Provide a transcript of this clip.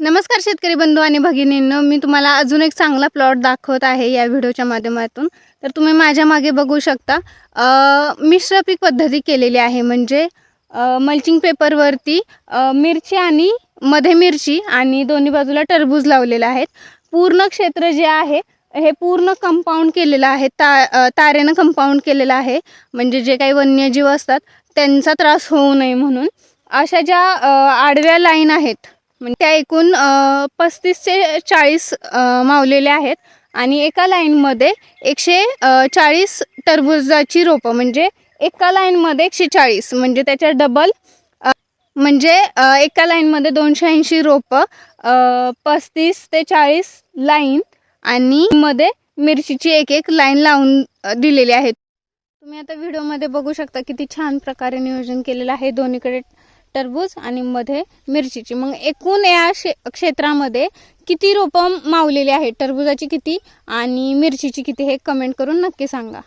नमस्कार शेतकरी बंधू आणि भगिनींनो मी तुम्हाला अजून एक चांगला प्लॉट दाखवत आहे या व्हिडिओच्या माध्यमातून. तर तुम्ही माझ्या मागे बघू शकता मिश्र पीक पद्धती केलेली आहे. म्हणजे मल्चिंग पेपरवरती मिरची आणि मध्ये मिरची आणि दोन्ही बाजूला टरबूज लावलेलं आहेत. पूर्ण क्षेत्र जे आहे हे पूर्ण कंपाऊंड केलेलं आहे. ता तारेनं कंपाऊंड केलेलं आहे. म्हणजे जे काही वन्यजीव असतात त्यांचा त्रास होऊ नये म्हणून. अशा ज्या आडव्या लाईन आहेत म्हणजे त्या एकूण पस्तीस ते चाळीस मावलेले मावलेल्या आहेत. आणि एका लाईनमध्ये एकशे चाळीस टरबुजाची रोपं म्हणजे एका लाईनमध्ये एकशे चाळीस म्हणजे त्याच्या डबल म्हणजे एका लाईनमध्ये दोनशे ऐंशी रोपं पस्तीस ते चाळीस लाईन आणि मध्ये मिरचीची एक एक लाईन लावून दिलेली आहे तुम्ही आता व्हिडिओमध्ये बघू शकता किती छान प्रकारे नियोजन केलेलं आहे. दोन्हीकडे टरबूज आणि मध्ये मिरचीची. मग एकूण या शे क्षेत्रामध्ये किती रोपं मावलेली आहेत? टरबुजाची किती आणि मिरचीची किती हे कमेंट करून नक्की सांगा.